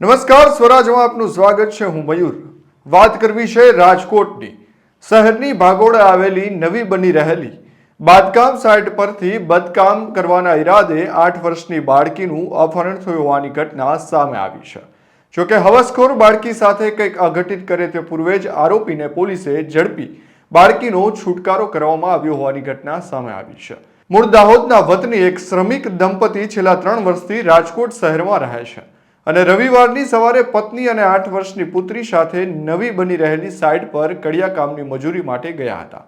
નમસ્કાર, સ્વરાજમાં આપનું સ્વાગત છે. હું મયુર. વાત કરવી છે રાજકોટની. શહેરની ભાગોળે આવેલી નવી બની રહેલી બાંધકામ સાઇટ પરથી બદકામ કરવાના ઈરાદે આઠ વર્ષની બાળકીનું અપહરણ થયું હોવાની ઘટના સામે આવી છે. જોકે હવસખોર બાળકી સાથે કંઈક અઘટિત કરે તે પૂર્વે જ આરોપીને પોલીસે ઝડપી બાળકીનો છુટકારો કરવામાં આવ્યો હોવાની ઘટના સામે આવી છે. મૂળ દાહોદના વતની એક શ્રમિક દંપતી છેલ્લા ત્રણ વર્ષથી રાજકોટ શહેરમાં રહે છે. અને રવિવારની સવારે પત્ની અને આઠ વર્ષની પુત્રી સાથે નવી બની રહેલી સાઇટ પર કડિયા કામની મજૂરી માટે ગયા હતા.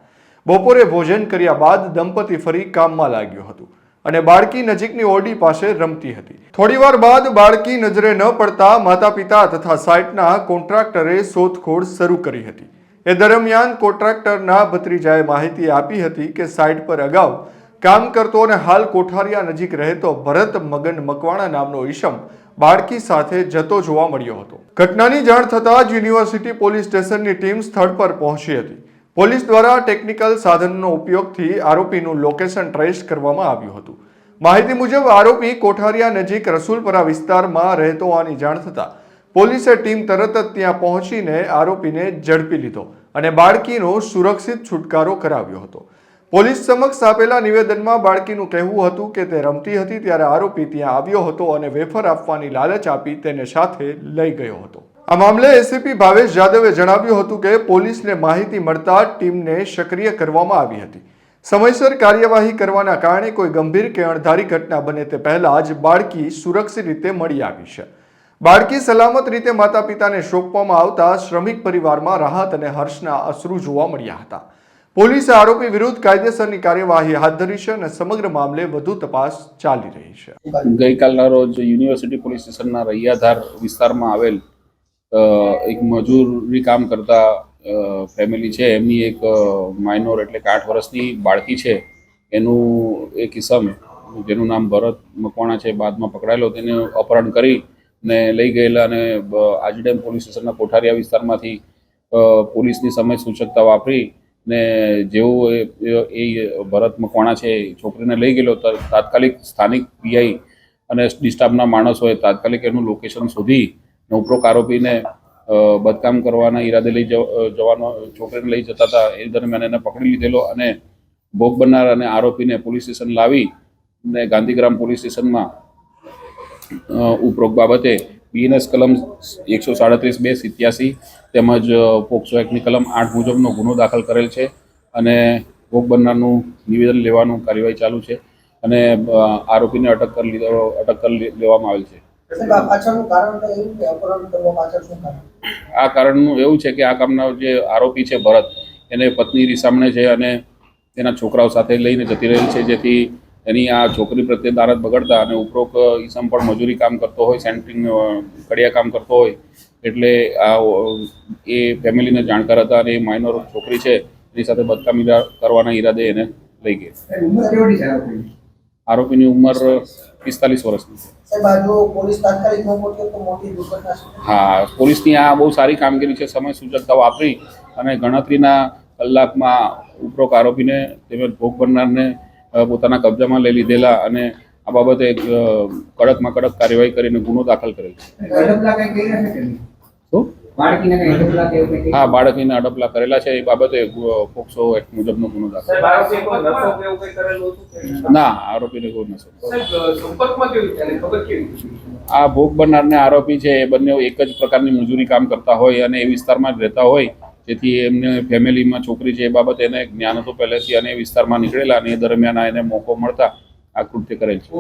બપોરે ભોજન કર્યા બાદ દંપતી ફરી કામમાં લાગ્યું હતું અને બાળકી નજીકની ઓરડી પાસે રમતી હતી. થોડીવાર બાદ બાળકી નજરે ન પડતા માતા પિતા તથા સાઇટના કોન્ટ્રાક્ટરે શોધખોળ શરૂ કરી હતી. એ દરમિયાન કોન્ટ્રાક્ટરના ભત્રીજાએ માહિતી આપી હતી કે સાઇટ પર અગાઉ કામ કરતો અને હાલ કોઠારિયા નજીક રહેતો ભરત મગન મકવાણા નામનો ઈશમ બાળકી સાથે જતો જોવા મળ્યો હતો. ઘટનાની જાણ થતાં જ યુનિવર્સિટી પોલીસ સ્ટેશનની ટીમ સ્થળ પર પહોંચી હતી. પોલીસ દ્વારા ટેકનિકલ સાધનનો ઉપયોગથી આરોપીનું લોકેશન ટ્રેસ કરવામાં આવ્યું હતું. માહિતી મુજબ, આરોપી કોઠારિયા નજીક રસુલપરા વિસ્તારમાં રહેતો હોવાની જાણ થતાં પોલીસે ટીમ તરત જ ત્યાં પહોંચીને આરોપીને ઝડપી લીધો અને બાળકીનો સુરક્ષિત છુટકારો કરાવ્યો હતો. પોલીસ સમક્ષ આપેલા નિવેદનમાં બાળકીનું કહેવું હતું કે તે રમતી હતી ત્યારે આરોપી ત્યાં આવ્યો હતો અને વેફર આપવાની લાલચ આપી તેને સાથે લઈ ગયો હતો. આ મામલે એસીપી ભાવેશ જાદવે જણાવ્યું હતું કે પોલીસને માહિતી મળતા ટીમને સક્રિય કરવામાં આવી હતી. સમયસર કાર્યવાહી કરવાના કારણે કોઈ ગંભીર કે અણધારી ઘટના બને તે પહેલા જ બાળકી સુરક્ષિત રીતે મળી આવી છે. બાળકી સલામત રીતે માતા પિતાને સોંપવામાં આવતા શ્રમિક પરિવારમાં રાહત અને હર્ષના અશ્રુ જોવા મળ્યા હતા. પોલીસે આરોપી વિરુદ્ધ કાયદેસરની કાર્યવાહી હાથ ધરી છે અને સમગ્ર મામલે વધુ તપાસ ચાલી રહી છે. ગઈકાલના રોજ યુનિવર્સિટી પોલીસ સ્ટેશનના રૈયાધાર વિસ્તારમાં આવેલ એક મજૂરી કામ કરતા ફેમિલી છે. એમની એક માઇનોર એટલે કે આઠ વર્ષની બાળકી છે. એનું એક કિસમ જેનું નામ ભરત મકવાણા છે, બાદમાં પકડાયેલો. તેને અપહરણ કરી ને લઈ ગયેલા અને આજીડેમ પોલીસ સ્ટેશનના કોઠારિયા વિસ્તારમાંથી પોલીસની સમય સૂચકતા વાપરી ને જેવું એ ભરત મકવાણા છે છોકરીને લઈ ગયેલો તાત્કાલિક સ્થાનિક પીઆઈ અને ડિસ્ટાફના માણસોએ તાત્કાલિક એનું લોકેશન શોધી ઉપરોક્ત આરોપીને બદકામ કરવાના ઈરાદે લઈ જવ- જવાનો, છોકરીને લઈ જતા હતા, એ દરમિયાન એને પકડી લીધેલો અને ભોગ બનનાર અને આરોપીને પોલીસ સ્ટેશન લાવી ને ગાંધીગ્રામ પોલીસ સ્ટેશનમાં ઉપરોક્ત બાબતે બીએનએસ કલમ એકસો સાડત્રીસ બે સિત્યાસી તેમજ પોક્સો એક્ટની કલમ આઠ મુજબનો ગુનો દાખલ કરેલ છે અને ભોગ બનનારનું નિવેદન લેવાનું કાર્યવાહી ચાલુ છે અને આરોપીને અટક કરી લીધો અટક કરી લેવામાં આવેલ છે. આ કારણનું એવું છે કે આ કામના જે આરોપી છે ભરત એને પત્ની રીસામણે છે અને તેના છોકરાઓ સાથે લઈને જતી રહેલ છે જેથી એની આ છોકરી પ્રત્યે દારત બગડતા અને ઉપરોક્ત ઈસમ પણ મજૂરી કામ કરતો હોય સેન્ટરિંગ કડિયા કામ કરતો હોય એટલે આ એ ફેમિલીને જાણકાર હતા અને એ માઇનોર છોકરી છે એની સાથે બદકામી કરવાના ઈરાદે એને લઈ ગઈ. આરોપીની? ઉંમર પિસ્તાલીસ વર્ષની છે. હા પોલીસની આ બહુ સારી કામગીરી છે સમય સૂચકતા વાપરી અને ગણતરીના કલાકમાં ઉપરોક્ત આરોપીને તેમજ ભોગ બનનારને પોતાના કબજામાં લઈ લીધેલા અને આ બાબતે કડકમાં કડક કાર્યવાહી કરીને ગુનો દાખલ કરેલ હા બાળકીને અડપલા કરેલા છે એ બાબતે પોક્સો એક્ટ મુજબનો ગુનો દાખલ? ના આરોપીને કોઈ રીતે? આ ભોગ બનનારને આરોપી છે એ બંને એક જ પ્રકારની મજૂરી કામ કરતા હોય અને એ વિસ્તારમાં જ રહેતા હોય. જેથી એમને ફેમિલીમાં છોકરી છે એ બાબતે એને જ્ઞાન હતું પહેલેથી અને વિસ્તારમાં નીકળેલા અને એ દરમિયાન એને મોકો મળતા આ કૃત્ય કરેલ છે.